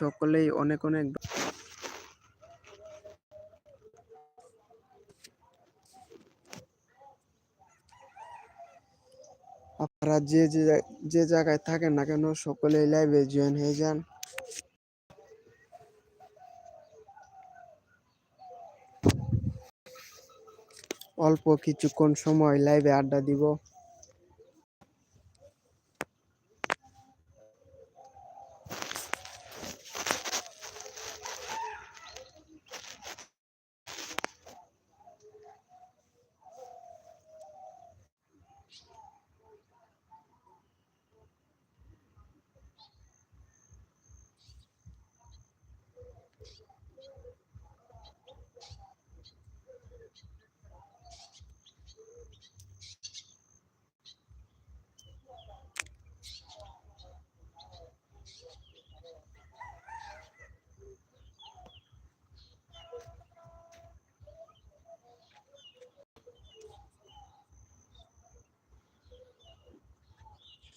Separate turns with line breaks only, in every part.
সকলেই অনেক অনেক আপনারা যে যে জায়গায় থাকেন না কেন সকলেই লাইভে জয়েন হয়ে যান। অল্প কিছুক্ষণ সময় লাইভে আড্ডা দিব।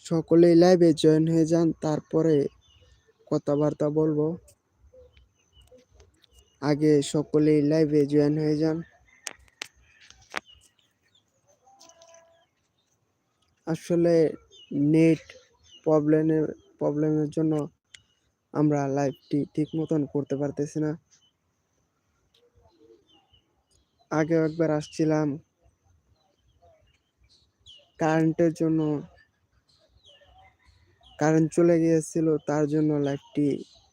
সকলেই লাইভে জয়েন হয়ে যান, তারপরে কথাবার্তা বলব। আগে সকলেই লাইভে জয়েন হয়ে যান। আসলে নেট প্রবলেমের প্রবলেমের জন্য আমরা লাইভটি ঠিক মতন করতে পারতেছি না। আগে একবার আসছিলাম। কারেন্টের জন্য কারেন্ট চলে গিয়েছিল, তার জন্য লাইভটি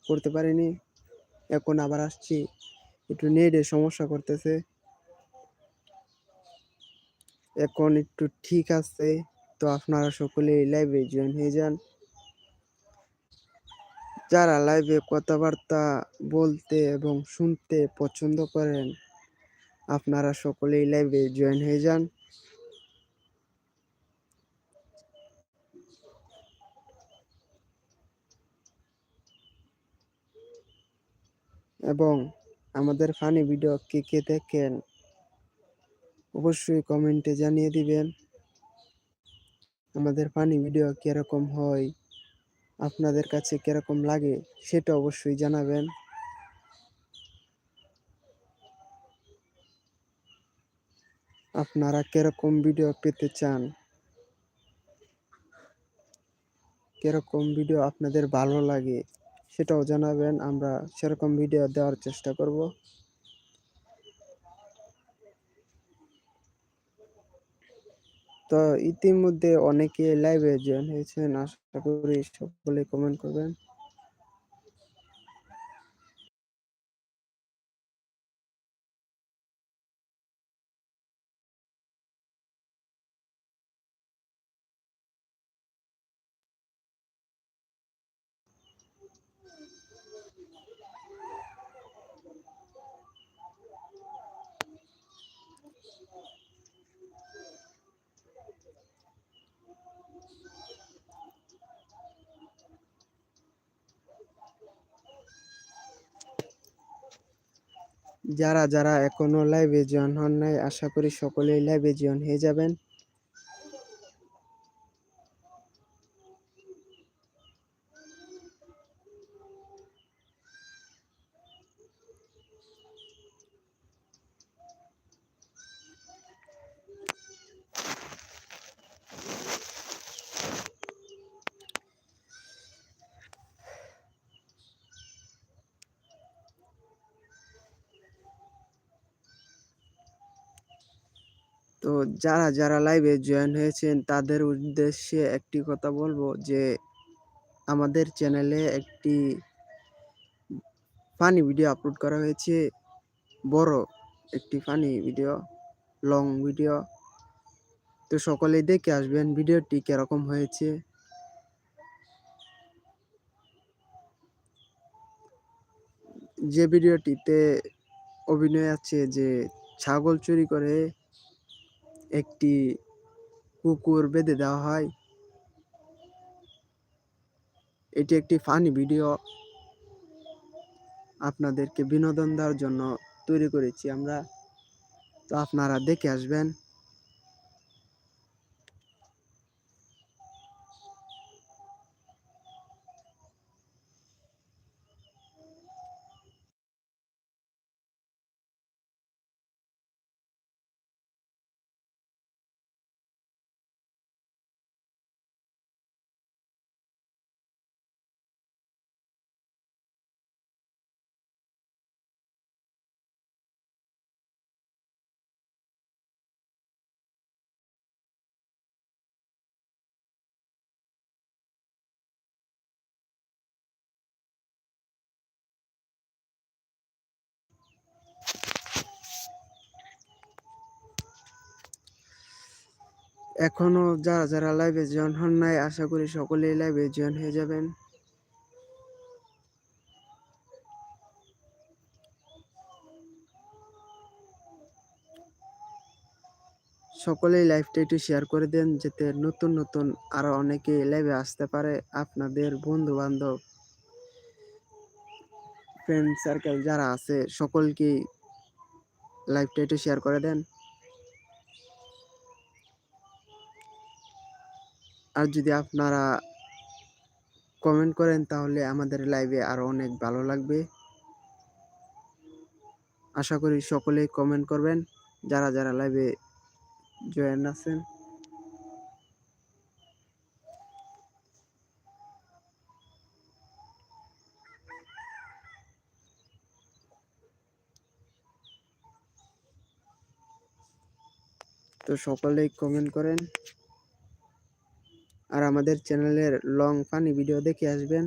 করতে পারিনি। এখন আবার আসছি, একটু নেটে সমস্যা করতেছে। এখন একটু ঠিক আছে, তো আপনারা সকলে লাইভে জয়েন হয়ে যান। যারা লাইভে কথাবার্তা বলতে এবং শুনতে পছন্দ করেন, আপনারা সকলেই লাইভে জয়েন হয়ে যান। এবং আমাদের ফানি ভিডিও কে কে দেখেন, অবশ্যই কমেন্টে জানিয়ে দিবেন। আমাদের ফানি ভিডিও কীরকম হয়, আপনাদের কাছে কীরকম লাগে সেটা অবশ্যই জানাবেন। আপনারা কীরকম ভিডিও পেতে চান, কীরকম ভিডিও আপনাদের ভালো লাগে সেটাও জানাবেন, আমরা সেরকম ভিডিও দেওয়ার চেষ্টা করব। তো ইতিমধ্যে অনেকে লাইভে জয়েন হয়েছেন, আশা করি সকলে কমেন্ট করবেন। যারা যারা এখনও লাইভে জয়েন হন নাই আশা করি সকলেই লাইভে জয়েন হয়ে যাবেন। তো যারা যারা লাইভে জয়েন হয়েছেন, তাদের উদ্দেশ্যে একটি কথা বলব যে, আমাদের চ্যানেলে একটি ফানি ভিডিও আপলোড করা হয়েছে। বড় একটি ফানি ভিডিও লং ভিডিও তো সকলেই দেখে আসবেন ভিডিওটি কীরকম হয়েছে। যে ভিডিওটিতে অভিনয় আছে যে ছাগল চুরি করে একটি কুকুর বেঁধে দেওয়া হয়। এটি একটি ফানি ভিডিও। আপনাদেরকে বিনোদন দেওয়ার জন্য তৈরি করেছি আমরা। তো আপনারা দেখে আসবেন। এখনও যারা যারা লাইভে জয়েন হন নাই, আশা করি সকলেই লাইভে জয়েন হয়ে যাবেন। সকলেই লাইভটা একটু শেয়ার করে দেন, যাতে নতুন নতুন আরও অনেকে লাইভে আসতে পারে। আপনাদের বন্ধু বান্ধব ফ্রেন্ড সার্কেল যারা আছে সকলকে লাইভটা একটু শেয়ার করে দেন। আর যদি আপনারা কমেন্ট করেন, তাহলে আমাদের লাইভে আরও অনেক ভালো লাগবে। আশা করি সকলেই কমেন্ট করবেন, যারা যারা লাইভে জয়েন আছেন। তো সকলেই কমেন্ট করেন। আর আমাদের চ্যানেলের লং ফানি ভিডিও দেখে আসবেন।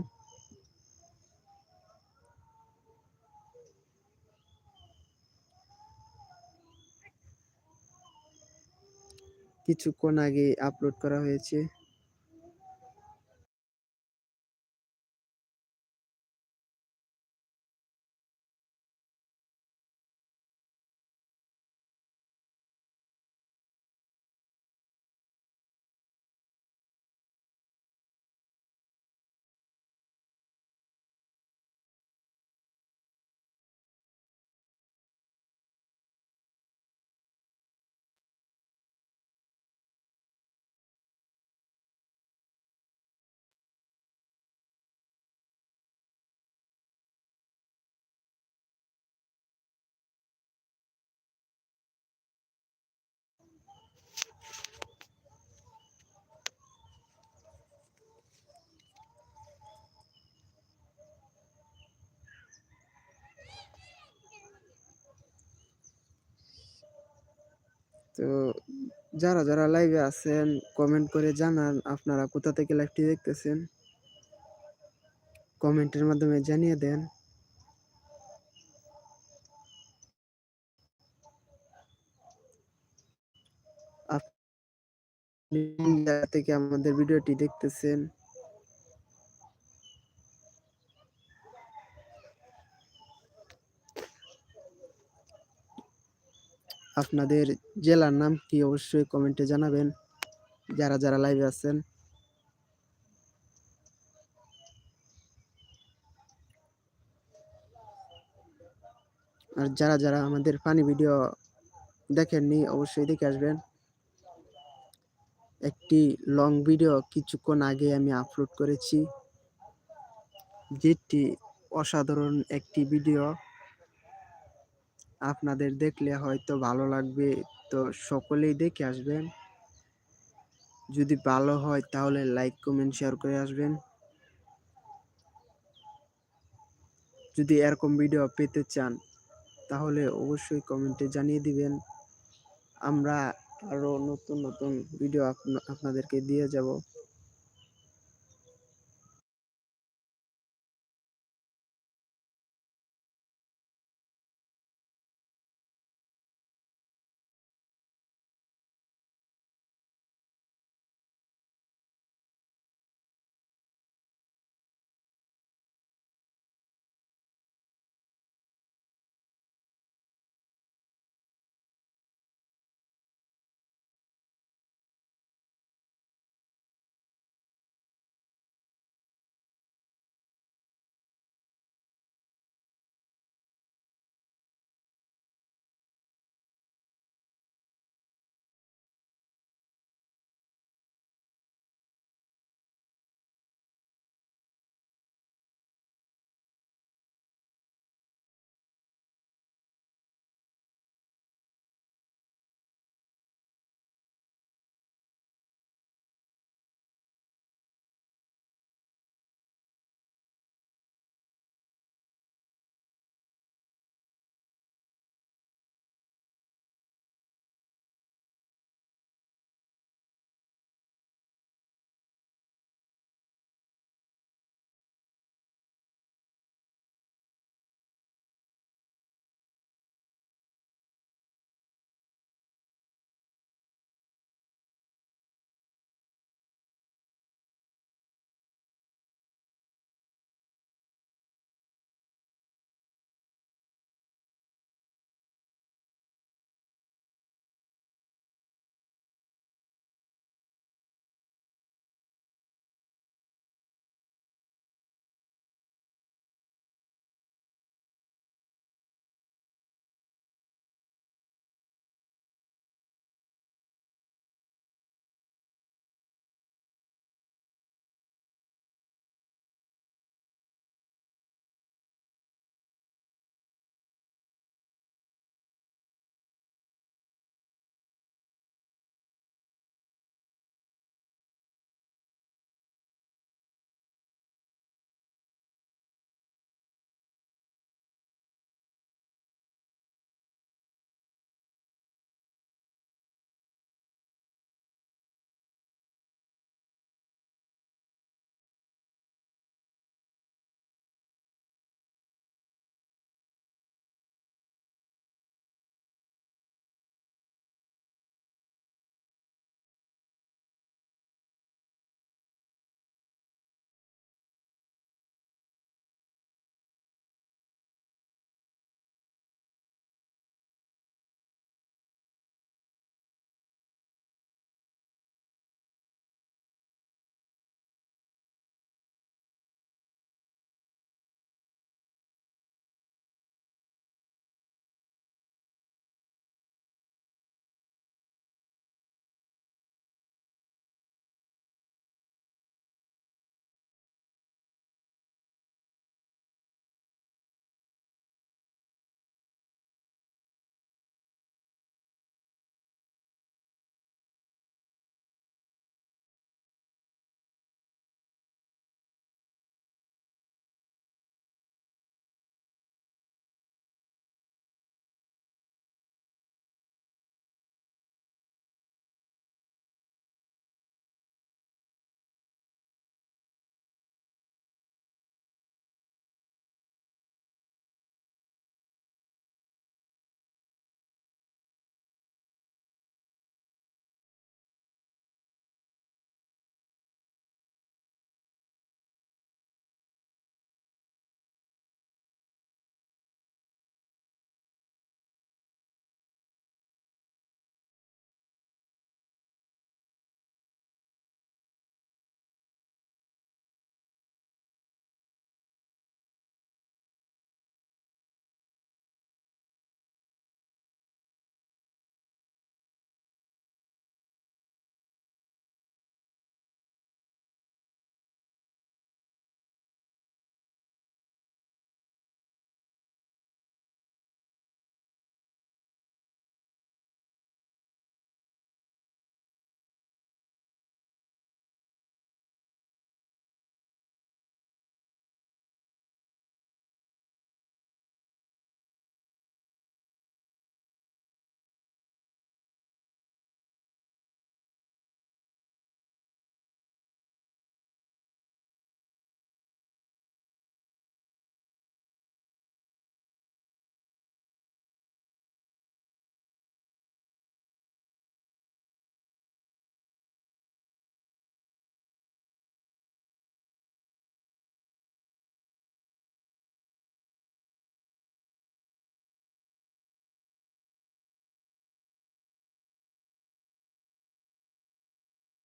কিছুক্ষণ আগে আপলোড করা হয়েছে। তো যারা যারা লাইভে আছেন কমেন্ট করে জানান আপনারা কোথা থেকে লাইভটি দেখতেছেন। কমেন্টের মাধ্যমে জানিয়ে দেন। থেকে আমাদের ভিডিওটি দেখতেছেন? আপনাদের জেলার নাম কি অবশ্যই কমেন্টে জানাবেন। যারা যারা লাইভে আছেন। আর যারা যারা আমাদের ফানি ভিডিও দেখেননি, অবশ্যই দেখে আসবেন। একটি লং ভিডিও কিছুক্ষণ আগে আমি আপলোড করেছি। যেটি অসাধারণ একটি ভিডিও আপনাদের দেখলে হয়তো ভালো লাগবে। তো সকলেই দেখে আসবেন। যদি ভালো হয় তাহলে লাইক কমেন্ট শেয়ার করে আসবেন। যদি এরকম ভিডিও পেতে চান, তাহলে অবশ্যই কমেন্টে জানিয়ে দিবেন। আমরা আরও নতুন নতুন ভিডিও আপনাদেরকে দিয়ে যাব।